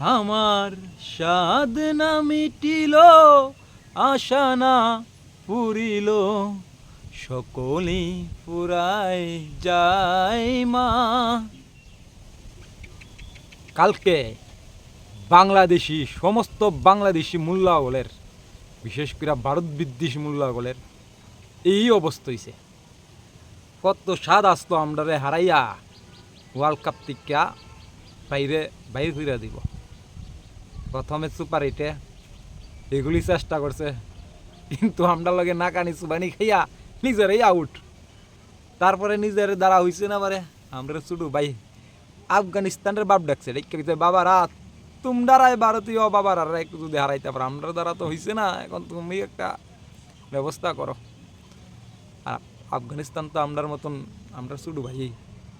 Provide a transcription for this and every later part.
আমার সাদ না মিটিল, আশা না পুরিল সকলে পুরাই যায় মা। কালকে বাংলাদেশি, সমস্ত বাংলাদেশি মূল্যাগলের বিশেষ করে ভারত বিদ্বেষী মূল্যাগলের এই অবস্থা হইছে। কত স্বাদ আসতো আমরারে হারাইয়া ওয়ার্ল্ড কাপ টিকা বাইরে, বাইর করে দিব। প্রথমে সুপার এগুলি চেষ্টা করছে, কিন্তু আমরা লগে নাকানি সুবানি খাইয়া নিজেরই আউট তারপরে নিজের দ্বারা হইছে না বারে, আমরা শুধু ভাই, আফগানিস্তানের বাপ ডাকছে দেখতে কইছে বাবারা তোমরাই ভারতীয় বাবার আর একটু যদি হারাইতে পারো আমরা দ্বারা তো হইছে না, এখন তুমি একটা ব্যবস্থা করো। আর আফগানিস্তান তো আমরার মতন আমরা শুধু ভাই,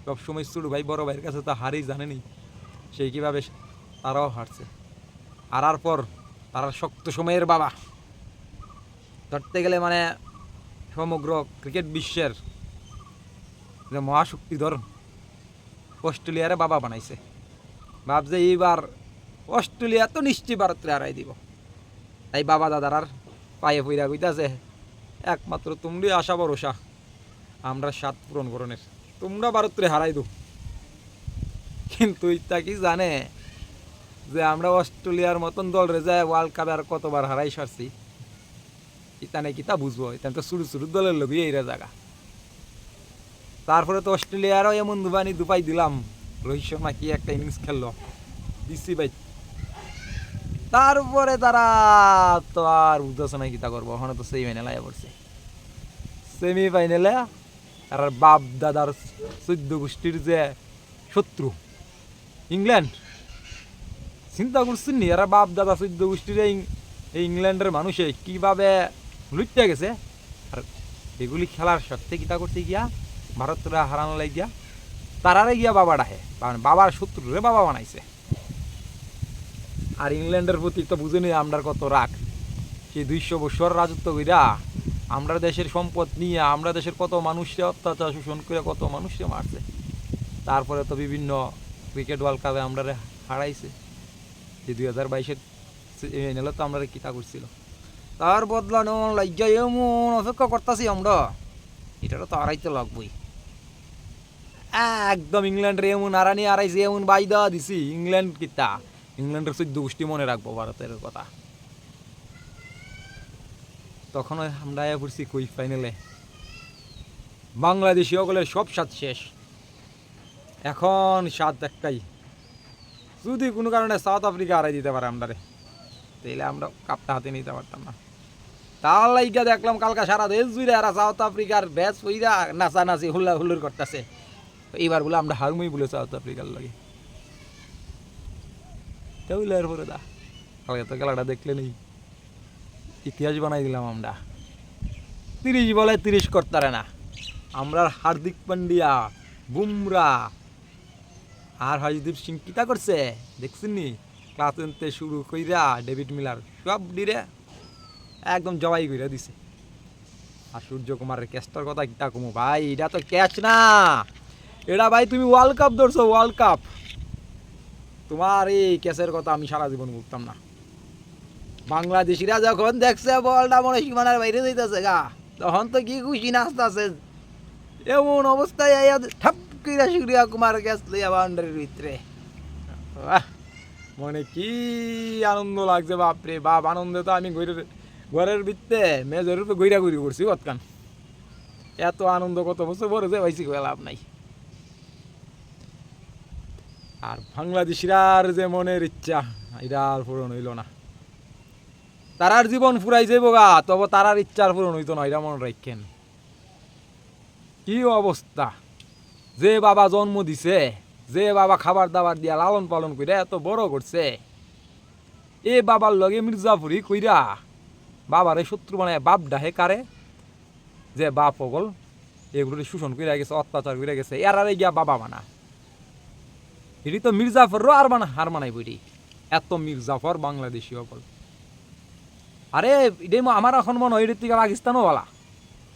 সবসময় শুধু ভাই বড় ভাইয়ের কাছে তো হারই জানেনি সেই কীভাবে তারাও হারছে। হারার পর তারা শক্ত সময়ের বাবা। ধরতে গেলে মানে সমগ্র ক্রিকেট বিশ্বের যে মহাশক্তিধর অস্ট্রেলিয়ারে বাবা বানাইছে। ভাবছে এইবার অস্ট্রেলিয়া তো নিশ্চয়ই ভারতরে হারাই দিব। তাই বাবা দাদার আর পায়ে পইরা কইতাছে, একমাত্র তোমরাই আশা ভরসা, আমরা সাত পূরণ করণের। তোমরা ভারতরে হারাই দো কিন্তু ইতা কি জানে যে আমরা অস্ট্রেলিয়ার মতন দল রে যায় ওয়ার্ল্ড কাপে আর কতবার হারাই সারছি, ইতা নাকি তা বুঝব, ইতা তো শুরু শুরু দলের লোক এইরা জায়গা তারপরে তো অস্ট্রেলিয়ারও এমন দুবানি দুপাই দিলাম, রোহিত শর্মা কি একটা ইনিংস খেললো, দিচ্ছি ভাই। তারপরে তারা তো আর বুঝতেছে না কি তা করব ওখানে তো সেই ফাইনাল আয়া পড়ছে। সেমি ফাইনালে আর বাপ দাদার চোদ্দ গোষ্ঠীর যে শত্রু, ইংল্যান্ড। চিন্তা করছেন নি, এরা বাপ দাদা চোদ্দ গোষ্ঠীর এই ইংল্যান্ডের মানুষে কীভাবে লুটতে গেছে? আর এগুলি খেলার সত্ত্বে কিতা করতে গিয়া? ভারতরা হারানো লাগিয়া তারারে গিয়া বাবা ডাহে। মানে বাবার শত্রুরে বাবা বানাইছে। আর ইংল্যান্ডের প্রতি তো বুঝেনি আমরার কত রাগ। সেই দুইশো বছর রাজত্ব কইরা আমরা দেশের সম্পদ নিয়ে, আমরা দেশের কত মানুষকে অত্যাচার শোষণ করে কত মানুষকে মারছে। তারপরে তো বিভিন্ন ক্রিকেট ওয়ার্ল্ড কাপে আমরা হারাইছে। যে দুই হাজার বাইশের ফাইনালে তো আমরা কিতা করছিল তার বদলানো লজ্জা এমন অপেক্ষা করতেছি আমরা। এটা তো হারাইতে লাগবই। একদম ইংল্যান্ডের এমন আরানি আড়াইছে এমন বাই দেওয়া দিছি। ইংল্যান্ড কিতা? ইংল্যান্ডের চোদ্দ গোষ্ঠী মনে রাখব ভারতের কথা। তখন আমরা পড়ছি কই ফাইনালে বাংলাদেশি সকলের সব স্বাদ শেষ। এখন স্বাদ একটাই। যদি কোনো কারণে সাউথ আফ্রিকা হারাই দিতে পারে আমরা তাইলে আমরা কাপটা হাতে নিতে পারতাম না। তার লাইগা দেখলাম কালকা সারা দেশ জুড়ে আর সাউথ আফ্রিকার ব্যাচ হইরা নাচানাচি, হুল্লা হুল্লুর করতেছে। এইবার বলে আমরা হারমই বলে সাউথ আফ্রিকার লাগে। তাহলে আর পরে দা, কালকে তো খেলাটা দেখলে নেই। ইতিহাস বানাই দিলাম আমরা। তিরিশ বলে তিরিশ করতারে না। আমরা হার্দিক পান্ডিয়া, বুমরা আর হরদীপ সিং কিতা করছে? দেখছেন নি? ক্লাস শুরু কইরা ডেভিড মিলার সব ডিরে একদম জবাই কইরা দিছে। আর সূর্য কুমারের ক্যাচটার কথা কিতা কমু? ভাই, এটা তো ক্যাচ না। এটা ভাই, তুমি ওয়ার্ল্ড কাপ ধরছো ওয়ার্ল্ড কাপ তোমার এই ক্যাচের কথা আমি সারা জীবন বলতাম না। বাংলাদেশিরা যখন দেখছে বলটা, মনে সীমানার বাইরে যাইতেছে গা। তখন তো কি খুশি নাচতেছে। এমন অবস্থায় ঠাপ কইরা সূর্য কুমার গ্যাস লইয়া বাউন্ডারির ভিতরে মনে কি আনন্দ লাগছে, বাপরে বাপ, আনন্দে তো আমি ঘরের ঘরের ভিতরে মেজের উপরে গইরা গইরি করছি কতখান। এত আনন্দ কত বছর বড় যে পাইছি লাভ নাই। আর বাংলাদেশিরার যে মনের ইচ্ছা, এটা আর পূরণ হইল না। তারার জীবন ফুরাই যাইব গা, তবে তারার ইচ্ছার পূরণ হইতো না, এটা মনে রাখেন। কি অবস্থা। যে বাবা জন্ম দিছে, যে বাবা খাবার দাবার দিয়া লালন পালন কইরা এত বড় করছে, এ বাবার লগে মির্জাপুরি কইরা বাবারে শত্রু বানায় বাপ ডাহে কারে? যে বাপ অগল এগুলো শোষণ কইরা গেছে, অত্যাচার কইরা গেছে এরারে গিয়া বাবা বানা। এটি তো মির্জাফরও আর বানা হার মানাই বইটি এত মির্জাফর বাংলাদেশি অকল আরে, এটাই আমার এখন মনে হয় এটির থেকে পাকিস্তানও বলা।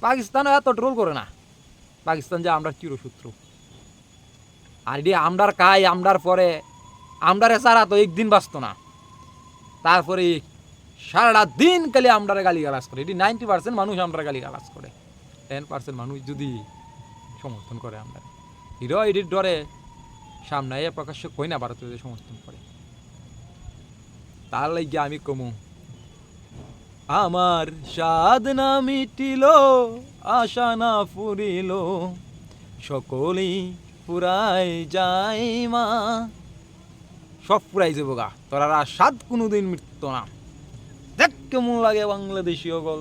পাকিস্তানও এত ট্রোল করে না। পাকিস্তান যে আমরা চিরশত্রু। আর এটি আমরার কাই আমরার পরে, আমরারে সারা তো একদিন বাঁচতো না। তারপরে সারাটা দিন খালি আমরারে গালি গালাজ করে। এটি নাইনটি পার্সেন্ট মানুষ আমরা গালি গালাজ করে। টেন পার্সেন্ট মানুষ যদি সমর্থন করে আমরা হিরো এটির ডরে সামনে প্রকাশ্য কই না ভারতীয় সমর্থন করে। তার লাগে আমি কমু, আমার স্বাদ না মিটিল, আশা না ফুরিল, সকলেই পুরাই যাই মা। সব পুরাই যাব গা। তোরা সাত কোনোদিন মিটতো না। দেখ কেমন লাগে বাংলাদেশীয় গল